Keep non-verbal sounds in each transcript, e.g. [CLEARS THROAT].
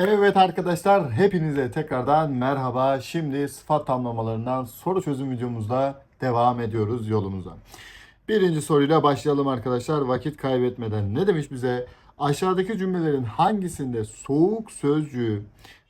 Evet arkadaşlar hepinize tekrardan merhaba. Şimdi sıfat tamlamalarından soru çözüm videomuzla devam ediyoruz yolumuza. Birinci soruyla başlayalım arkadaşlar vakit kaybetmeden. Ne demiş bize? Aşağıdaki cümlelerin hangisinde soğuk sözcüğü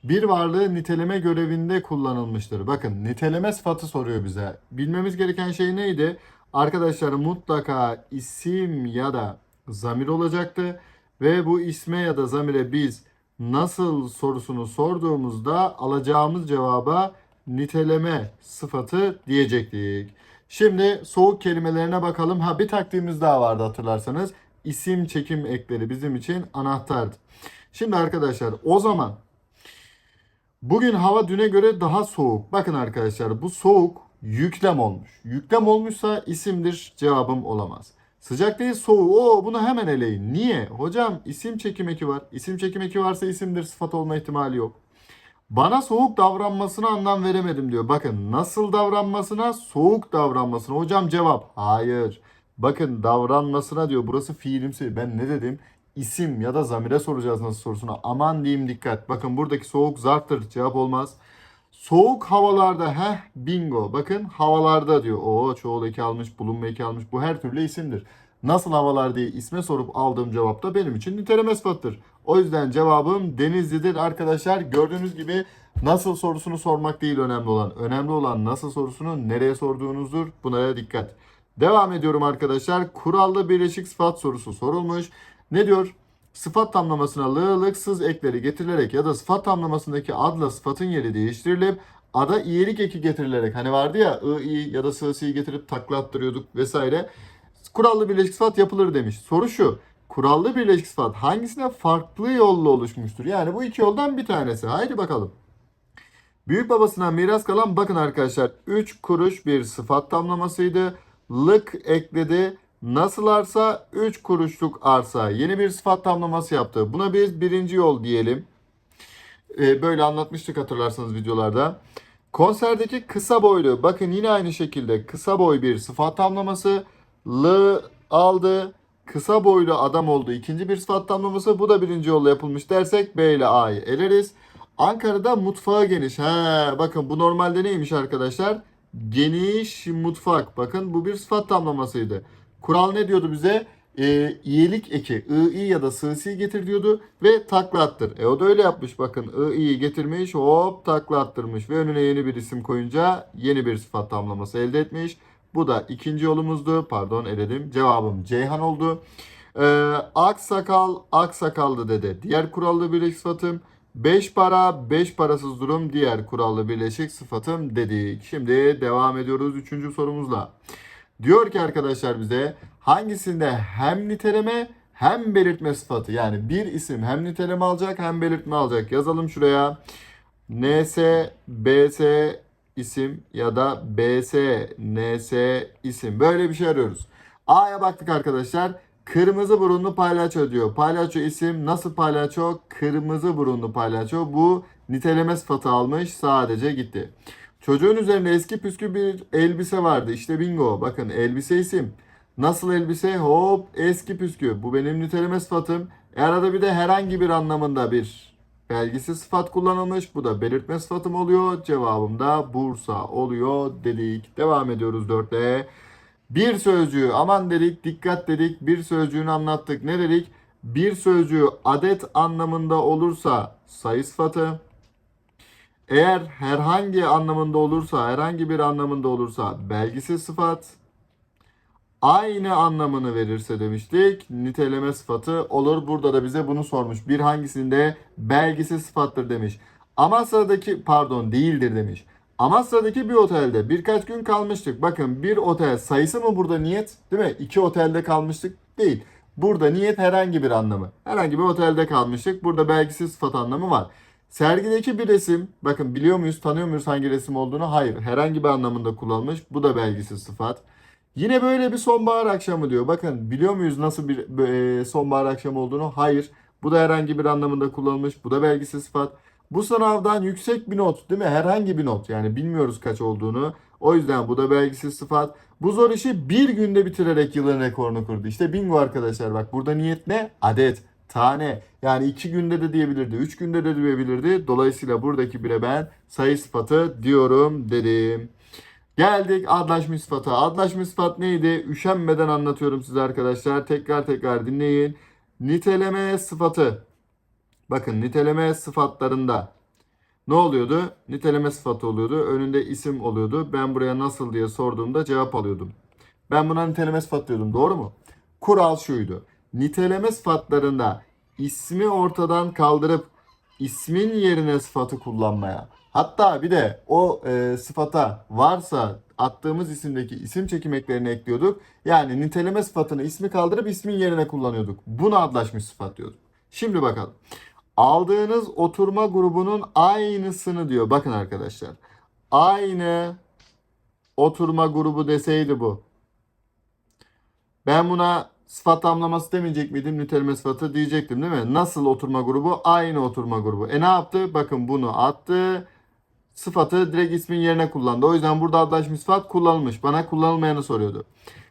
bir varlığı niteleme görevinde kullanılmıştır? Bakın niteleme sıfatı soruyor bize. Bilmemiz gereken şey neydi? Arkadaşlar mutlaka isim ya da zamir olacaktı. Ve bu isme ya da zamire biz nasıl sorusunu sorduğumuzda alacağımız cevaba niteleme sıfatı diyecektik. Şimdi soğuk kelimelerine bakalım. Ha bir taktiğimiz daha vardı hatırlarsanız. İsim çekim ekleri bizim için anahtardı. Şimdi arkadaşlar o zaman bugün hava düne göre daha soğuk. Bakın arkadaşlar bu soğuk yüklem olmuş. Yüklem olmuşsa isimdir cevabım olamaz. Sıcak değil soğuk. Oo bunu hemen eleyin. Niye? Hocam isim çekim eki var. İsim çekim eki varsa isimdir sıfat olma ihtimali yok. Bana soğuk davranmasına anlam veremedim diyor. Bakın nasıl davranmasına soğuk davranmasına. Hocam cevap hayır. Bakın davranmasına diyor. Burası fiilimsi. Ben ne dedim? İsim ya da zamire soracağız nasıl sorusuna. Aman diyeyim dikkat. Bakın buradaki soğuk zarftır. Cevap olmaz. Soğuk havalarda heh bingo. Bakın havalarda diyor. O çoğul eki almış, bulunma eki almış. Bu her türlü isimdir. Nasıl havalar diye isme sorup aldığım cevap da benim için niteleme sıfattır. O yüzden cevabım Denizli'dir arkadaşlar. Gördüğünüz gibi nasıl sorusunu sormak değil önemli olan. Önemli olan nasıl sorusunu nereye sorduğunuzdur. Buna dikkat. Devam ediyorum arkadaşlar. Kurallı birleşik sıfat sorusu sorulmuş. Ne diyor? Sıfat tamlamasına lığlıksız ekleri getirilerek ya da sıfat tamlamasındaki adla sıfatın yeri değiştirilip ada iyilik eki getirilerek hani vardı ya ı, i ya da sı, si'yi getirip takla attırıyorduk vesaire. Kurallı birleşik sıfat yapılır demiş. Soru şu. Kurallı birleşik sıfat hangisine farklı yolla oluşmuştur? Yani bu iki yoldan bir tanesi. Haydi bakalım. Büyük babasından miras kalan bakın arkadaşlar 3 kuruş bir sıfat tamlamasıydı. Lık ekledi. Nasıl arsa 3 kuruşluk arsa yeni bir sıfat tamlaması yaptı. Buna biz birinci yol diyelim. Ee, böyle anlatmıştık hatırlarsanız videolarda. Konserdeki kısa boylu bakın yine aynı şekilde kısa boy bir sıfat tamlaması. L aldı. Kısa boylu adam oldu. İkinci bir sıfat tamlaması. Bu da birinci yolla yapılmış dersek B ile A'yı eleriz. Ankara'da mutfağı geniş. He, bakın bu normalde neymiş arkadaşlar? Geniş mutfak. Bakın bu bir sıfat tamlamasıydı. Kural ne diyordu bize? E, iyilik eki I, i ya da sı, si getir diyordu ve takla. E o da öyle yapmış bakın. I, i'yi getirmiş hop takla ve önüne yeni bir isim koyunca yeni bir sıfat tamlaması elde etmiş. Bu da ikinci yolumuzdu. Pardon eledim. Cevabım Ceyhan oldu. Ee, aksakal aksakaldı dedi. Diğer kurallı birleşik sıfatım. 5 para 5 parasız durum diğer kurallı birleşik sıfatım dedik. Şimdi devam ediyoruz 3. sorumuzla. Diyor ki arkadaşlar bize hangisinde hem niteleme hem belirtme sıfatı yani bir isim hem niteleme alacak hem belirtme alacak. Yazalım şuraya. NS, BS isim ya da BS, NS isim. Böyle bir şey arıyoruz. A'ya baktık arkadaşlar. Kırmızı burunlu palyaço diyor. Palyaço isim nasıl palyaço? Kırmızı burunlu palyaço. Bu niteleme sıfatı almış. Sadece gitti. Çocuğun üzerinde eski püskü bir elbise vardı. İşte bingo. Bakın elbise isim. Nasıl elbise? Hop eski püskü. Bu benim niteleme sıfatım. E arada bir de herhangi bir anlamında bir belgisi sıfat kullanılmış. Bu da belirtme sıfatım oluyor. Cevabım da Bursa oluyor dedik. Devam ediyoruz dörtle. Bir sözcüğü aman dedik dikkat dedik bir sözcüğünü anlattık. Ne dedik? Bir sözcüğü adet anlamında olursa sayı sıfatı. Eğer herhangi anlamında olursa, herhangi bir anlamında olursa belgisiz sıfat. Aynı anlamını verirse demiştik. Niteleme sıfatı olur. Burada da bize bunu sormuş. Bir hangisinde belgisiz sıfattır demiş. Amasra'daki pardon değildir demiş. Amasra'daki bir otelde birkaç gün kalmıştık. Bakın bir otel sayısı mı burada niyet? Değil mi? İki otelde kalmıştık. Değil. Burada niyet herhangi bir anlamı. Herhangi bir otelde kalmıştık. Burada belgisiz sıfat anlamı var. Sergideki bir resim, bakın biliyor muyuz, tanıyor muyuz hangi resim olduğunu? Hayır. Herhangi bir anlamında kullanılmış. Bu da belgisiz sıfat. Yine böyle bir sonbahar akşamı diyor. Bakın biliyor muyuz nasıl bir e, sonbahar akşamı olduğunu? Hayır. Bu da herhangi bir anlamında kullanılmış. Bu da belgisiz sıfat. Bu sınavdan yüksek bir not değil mi? Herhangi bir not. Yani bilmiyoruz kaç olduğunu. O yüzden bu da belgisiz sıfat. Bu zor işi bir günde bitirerek yılın rekorunu kurdu. İşte bingo arkadaşlar bak burada niyet ne? Adet. Tane. Yani iki günde de diyebilirdi, üç günde de diyebilirdi. Dolayısıyla buradaki bire ben sayı sıfatı diyorum dedim. Geldik adlaşmış sıfata. Adlaşmış sıfat neydi? Üşenmeden anlatıyorum size arkadaşlar. Tekrar tekrar dinleyin. Niteleme sıfatı. Bakın niteleme sıfatlarında ne oluyordu? Niteleme sıfatı oluyordu. Önünde isim oluyordu. Ben buraya nasıl diye sorduğumda cevap alıyordum. Ben buna niteleme sıfat diyordum. Doğru mu? Kural şuydu. Niteleme sıfatlarında ismi ortadan kaldırıp ismin yerine sıfatı kullanmaya. Hatta bir de o e, sıfata varsa attığımız isimdeki isim çekim eklerini ekliyorduk. Yani niteleme sıfatını ismi kaldırıp ismin yerine kullanıyorduk. Buna adlaşmış sıfat diyorduk. Şimdi bakalım. Aldığınız oturma grubunun aynısını diyor. Bakın arkadaşlar. Aynı oturma grubu deseydi bu. Ben buna sıfat tamlaması demeyecek miydim? Niteleme sıfatı diyecektim değil mi? Nasıl oturma grubu? Aynı oturma grubu. E ne yaptı? Bakın bunu attı. Sıfatı direkt ismin yerine kullandı. O yüzden burada adlaşmış sıfat kullanılmış. Bana kullanılmayanı soruyordu.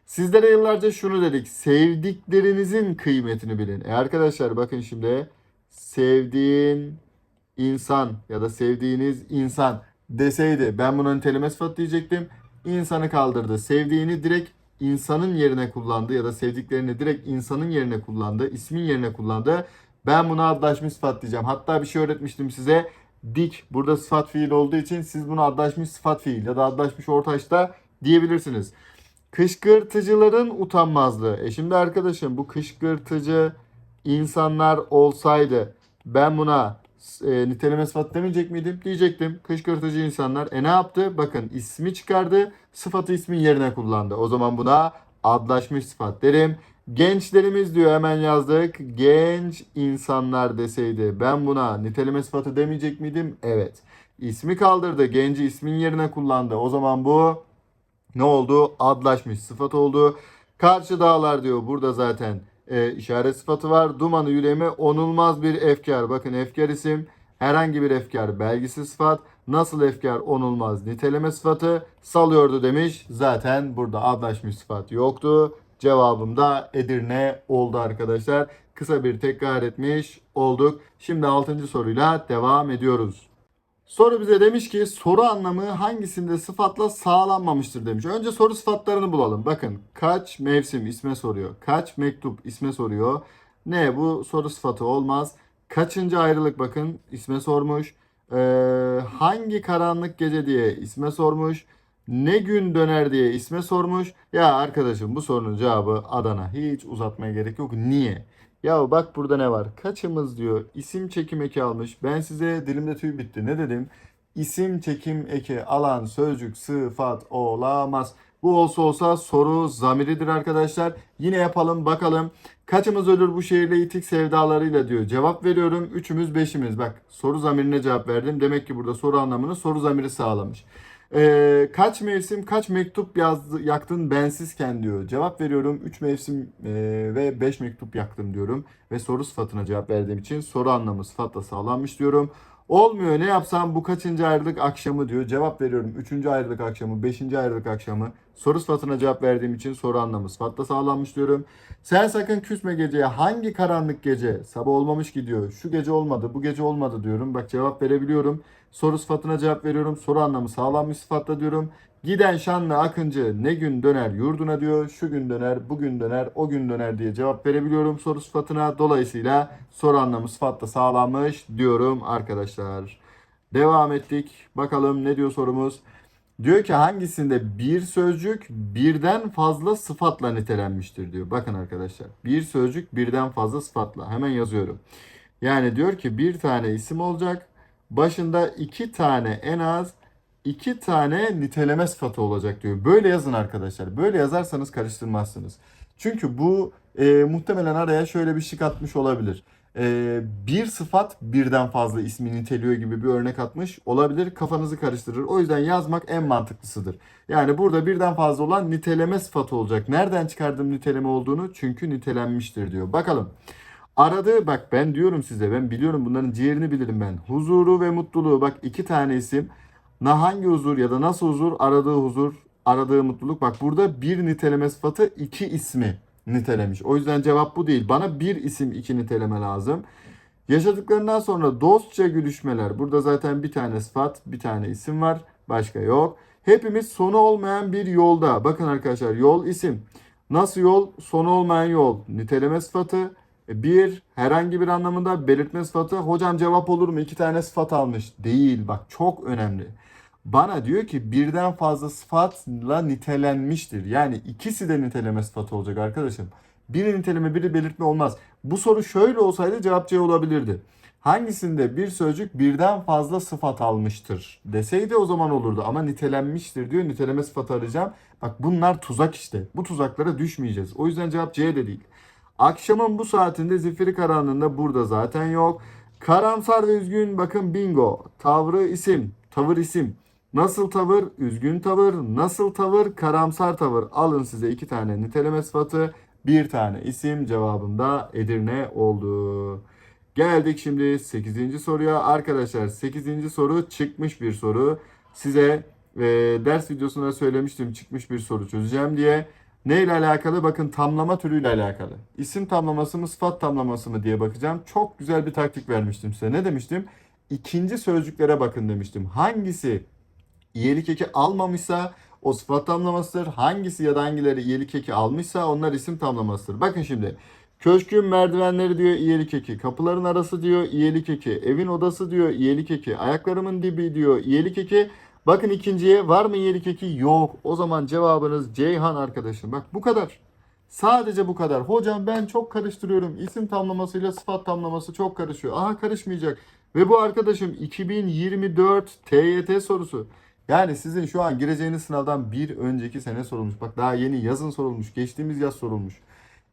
Sizlere yıllarca şunu dedik. Sevdiklerinizin kıymetini bilin. E arkadaşlar bakın şimdi. Sevdiğin insan ya da sevdiğiniz insan deseydi ben buna niteleme sıfat diyecektim. İnsanı kaldırdı. Sevdiğini direkt insanın yerine kullandı ya da sevdiklerini direkt insanın yerine kullandı. ismin yerine kullandı. Ben buna adlaşmış sıfat diyeceğim. Hatta bir şey öğretmiştim size. Dik burada sıfat fiil olduğu için siz buna adlaşmış sıfat fiil ya da adlaşmış ortaçta diyebilirsiniz. Kışkırtıcıların utanmazlığı. E şimdi arkadaşım bu kışkırtıcı insanlar olsaydı ben buna e, niteleme sıfat demeyecek miydim? Diyecektim. Kışkırtıcı insanlar. E ne yaptı? Bakın ismi çıkardı. Sıfatı ismin yerine kullandı. O zaman buna adlaşmış sıfat derim. Gençlerimiz diyor hemen yazdık. Genç insanlar deseydi ben buna niteleme sıfatı demeyecek miydim? Evet. İsmi kaldırdı. Genci ismin yerine kullandı. O zaman bu ne oldu? Adlaşmış sıfat oldu. Karşı dağlar diyor burada zaten e, işaret sıfatı var. Dumanı yüreğime onulmaz bir efkar. Bakın efkar isim herhangi bir efkar belgisi sıfat. Nasıl efkar onulmaz niteleme sıfatı salıyordu demiş. Zaten burada adlaşmış sıfat yoktu. Cevabım da Edirne oldu arkadaşlar. Kısa bir tekrar etmiş olduk. Şimdi 6. soruyla devam ediyoruz. Soru bize demiş ki soru anlamı hangisinde sıfatla sağlanmamıştır demiş. Önce soru sıfatlarını bulalım. Bakın kaç mevsim isme soruyor. Kaç mektup isme soruyor. Ne bu soru sıfatı olmaz. Kaçıncı ayrılık bakın isme sormuş. Ee, hangi karanlık gece diye isme sormuş. Ne gün döner diye isme sormuş. Ya arkadaşım bu sorunun cevabı Adana. Hiç uzatmaya gerek yok. Niye? Ya bak burada ne var? Kaçımız diyor isim çekim eki almış. Ben size dilimde tüy bitti. Ne dedim? İsim çekim eki alan sözcük sıfat olamaz. Bu olsa olsa soru zamiridir arkadaşlar. Yine yapalım bakalım. Kaçımız ölür bu şehirle itik sevdalarıyla diyor. Cevap veriyorum. Üçümüz beşimiz. Bak soru zamirine cevap verdim. Demek ki burada soru anlamını soru zamiri sağlamış. Ee, kaç mevsim kaç mektup yazdı, yaktın bensizken diyor. Cevap veriyorum 3 mevsim e, ve 5 mektup yaktım diyorum. Ve soru sıfatına cevap verdiğim için soru anlamı sıfatla sağlanmış diyorum. Olmuyor ne yapsam bu kaçıncı ayrılık akşamı diyor. Cevap veriyorum 3. ayrılık akşamı, 5. ayrılık akşamı. Soru sıfatına cevap verdiğim için soru anlamı sıfatla sağlanmış diyorum. Sen sakın küsme geceye. Hangi karanlık gece? Sabah olmamış ki diyor. Şu gece olmadı, bu gece olmadı diyorum. Bak cevap verebiliyorum. Soru sıfatına cevap veriyorum. Soru anlamı sağlanmış sıfatla diyorum. Giden şanlı akıncı ne gün döner yurduna diyor. Şu gün döner, bugün döner, o gün döner diye cevap verebiliyorum soru sıfatına. Dolayısıyla soru anlamı sıfatla sağlanmış diyorum arkadaşlar. Devam ettik. Bakalım ne diyor sorumuz? Diyor ki hangisinde bir sözcük birden fazla sıfatla nitelenmiştir diyor. Bakın arkadaşlar. Bir sözcük birden fazla sıfatla. Hemen yazıyorum. Yani diyor ki bir tane isim olacak. Başında iki tane en az iki tane niteleme sıfatı olacak diyor. Böyle yazın arkadaşlar. Böyle yazarsanız karıştırmazsınız. Çünkü bu e, muhtemelen araya şöyle bir şık atmış olabilir. E, bir sıfat birden fazla ismi niteliyor gibi bir örnek atmış olabilir. Kafanızı karıştırır. O yüzden yazmak en mantıklısıdır. Yani burada birden fazla olan niteleme sıfatı olacak. Nereden çıkardım niteleme olduğunu? Çünkü nitelenmiştir diyor. Bakalım. Aradığı bak ben diyorum size ben biliyorum bunların ciğerini bilirim ben. Huzuru ve mutluluğu bak iki tane isim. Na hangi huzur ya da nasıl huzur? Aradığı huzur, aradığı mutluluk. Bak burada bir niteleme sıfatı iki ismi. nitelemiş. O yüzden cevap bu değil. Bana bir isim iki niteleme lazım. Yaşadıklarından sonra dostça gülüşmeler. Burada zaten bir tane sıfat, bir tane isim var. Başka yok. Hepimiz sonu olmayan bir yolda. Bakın arkadaşlar yol isim. Nasıl yol? Sonu olmayan yol. Niteleme sıfatı. E, Bir, herhangi bir anlamında belirtme sıfatı. Hocam cevap olur mu? İki tane sıfat almış. Değil. Bak çok önemli. Bana diyor ki birden fazla sıfatla nitelenmiştir. Yani ikisi de niteleme sıfatı olacak arkadaşım. Biri niteleme biri belirtme olmaz. Bu soru şöyle olsaydı cevap C olabilirdi. Hangisinde bir sözcük birden fazla sıfat almıştır deseydi o zaman olurdu. Ama nitelenmiştir diyor. Niteleme sıfatı arayacağım. Bak bunlar tuzak işte. Bu tuzaklara düşmeyeceğiz. O yüzden cevap C de değil. Akşamın bu saatinde zifiri karanlığında burada zaten yok. Karamsar ve üzgün bakın bingo. Tavrı isim. Tavır isim. Nasıl tavır? Üzgün tavır. Nasıl tavır? Karamsar tavır. Alın size iki tane niteleme sıfatı. Bir tane isim cevabında Edirne oldu. Geldik şimdi 8. soruya. Arkadaşlar 8. soru çıkmış bir soru. Size e, ders videosunda söylemiştim çıkmış bir soru çözeceğim diye. Ne ile alakalı? Bakın tamlama türüyle alakalı. İsim tamlaması mı sıfat tamlaması mı diye bakacağım. Çok güzel bir taktik vermiştim size. Ne demiştim? İkinci sözcüklere bakın demiştim. Hangisi iyilik eki almamışsa o sıfat tamlamasıdır. Hangisi ya da hangileri iyilik eki almışsa onlar isim tamlamasıdır. Bakın şimdi. Köşkün merdivenleri diyor iyilik eki. Kapıların arası diyor iyilik eki. Evin odası diyor iyilik eki. Ayaklarımın dibi diyor iyilik eki. Bakın ikinciye var mı iyilik eki? Yok. O zaman cevabınız Ceyhan arkadaşım. Bak bu kadar. Sadece bu kadar. Hocam ben çok karıştırıyorum. İsim tamlamasıyla sıfat tamlaması çok karışıyor. Aha karışmayacak. Ve bu arkadaşım 2024 TYT sorusu. Yani sizin şu an gireceğiniz sınavdan bir önceki sene sorulmuş. Bak daha yeni yazın sorulmuş. Geçtiğimiz yaz sorulmuş.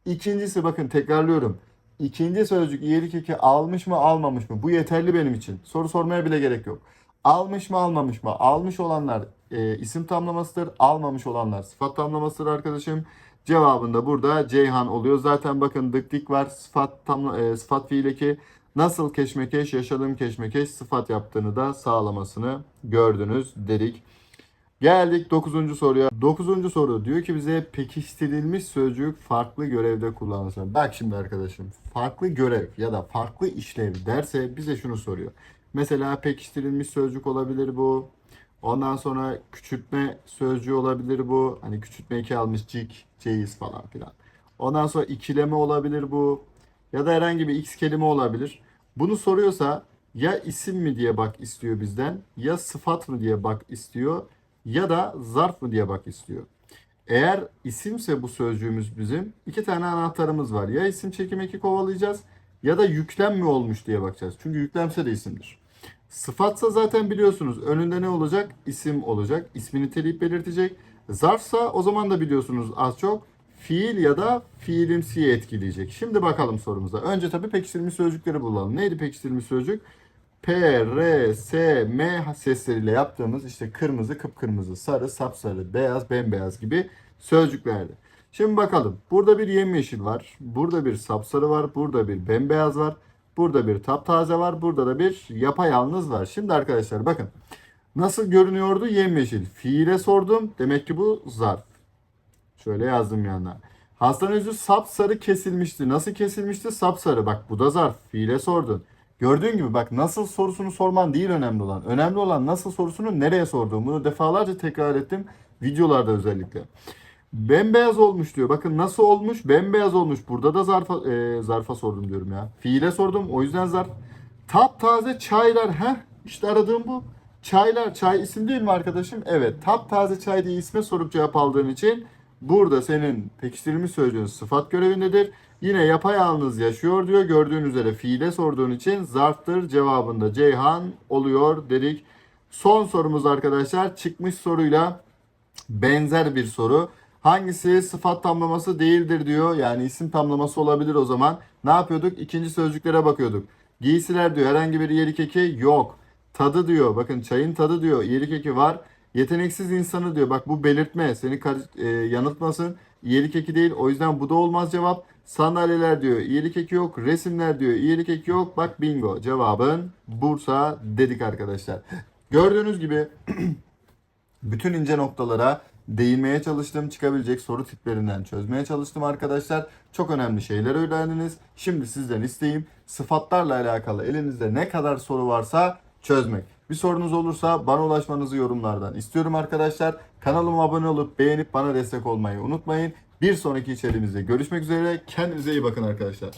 İkincisi bakın tekrarlıyorum. İkinci sözcük iyilik eki almış mı almamış mı? Bu yeterli benim için. Soru sormaya bile gerek yok. Almış mı almamış mı? Almış olanlar e, isim tamlamasıdır. Almamış olanlar sıfat tamlamasıdır arkadaşım. Cevabında burada Ceyhan oluyor. Zaten bakın dık dik var. Sıfat, tamla, e, sıfat fiil eki nasıl keşmekeş yaşadığım keşmekeş sıfat yaptığını da sağlamasını gördünüz dedik. Geldik 9. soruya. 9. soru diyor ki bize pekiştirilmiş sözcük farklı görevde kullanılır. Bak şimdi arkadaşım farklı görev ya da farklı işlev derse bize şunu soruyor. Mesela pekiştirilmiş sözcük olabilir bu. Ondan sonra küçültme sözcüğü olabilir bu. Hani küçültme eki almış cik, ceyiz falan filan. Ondan sonra ikileme olabilir bu. Ya da herhangi bir x kelime olabilir. Bunu soruyorsa ya isim mi diye bak istiyor bizden ya sıfat mı diye bak istiyor ya da zarf mı diye bak istiyor. Eğer isimse bu sözcüğümüz bizim iki tane anahtarımız var. Ya isim çekim eki kovalayacağız ya da yüklem mi olmuş diye bakacağız. Çünkü yüklemse de isimdir. Sıfatsa zaten biliyorsunuz önünde ne olacak? İsim olacak. İsmini telip belirtecek. Zarfsa o zaman da biliyorsunuz az çok fiil ya da fiilimsiyi etkileyecek. Şimdi bakalım sorumuza. Önce tabii pekiştirilmiş sözcükleri bulalım. Neydi pekiştirilmiş sözcük? P, R, S, M sesleriyle yaptığımız işte kırmızı, kıpkırmızı, sarı, sapsarı, beyaz, bembeyaz gibi sözcüklerdi. Şimdi bakalım. Burada bir yemyeşil var. Burada bir sapsarı var. Burada bir bembeyaz var. Burada bir taptaze var. Burada da bir yapayalnız var. Şimdi arkadaşlar bakın. Nasıl görünüyordu yemyeşil? Fiile sordum. Demek ki bu zarf. Şöyle yazdım yanına. Hastanın yüzü sapsarı kesilmişti. Nasıl kesilmişti? Sapsarı. Bak bu da zarf. Fiile sordun. Gördüğün gibi bak nasıl sorusunu sorman değil önemli olan. Önemli olan nasıl sorusunu nereye sorduğun. Bunu defalarca tekrar ettim. Videolarda özellikle. Bembeyaz olmuş diyor. Bakın nasıl olmuş? Bembeyaz olmuş. Burada da zarfa, e, zarfa sordum diyorum ya. Fiile sordum. O yüzden zarf. Taptaze çaylar. Heh işte aradığım bu. Çaylar. Çay isim değil mi arkadaşım? Evet. Taptaze çay diye isme sorup cevap aldığın için burada senin pekiştirilmiş sözcüğün sıfat görevindedir. Yine yapayalnız yaşıyor diyor. Gördüğün üzere fiile sorduğun için zarftır cevabında Ceyhan oluyor dedik. Son sorumuz arkadaşlar çıkmış soruyla benzer bir soru. Hangisi sıfat tamlaması değildir diyor. Yani isim tamlaması olabilir o zaman. Ne yapıyorduk? İkinci sözcüklere bakıyorduk. Giysiler diyor. Herhangi bir iyilik eki yok. Tadı diyor. Bakın çayın tadı diyor. İyilik eki var. Yeteneksiz insanı diyor. Bak bu belirtme seni e, yanıltmasın. İyilik eki değil. O yüzden bu da olmaz cevap. Sandalyeler diyor. İyilik eki yok. Resimler diyor. İyilik eki yok. Bak bingo. Cevabın Bursa dedik arkadaşlar. Gördüğünüz gibi [CLEARS THROAT] bütün ince noktalara değinmeye çalıştım. Çıkabilecek soru tiplerinden çözmeye çalıştım arkadaşlar. Çok önemli şeyler öğrendiniz. Şimdi sizden isteğim sıfatlarla alakalı elinizde ne kadar soru varsa çözmek. Bir sorunuz olursa bana ulaşmanızı yorumlardan istiyorum arkadaşlar. Kanalıma abone olup beğenip bana destek olmayı unutmayın. Bir sonraki içeriğimizde görüşmek üzere. Kendinize iyi bakın arkadaşlar.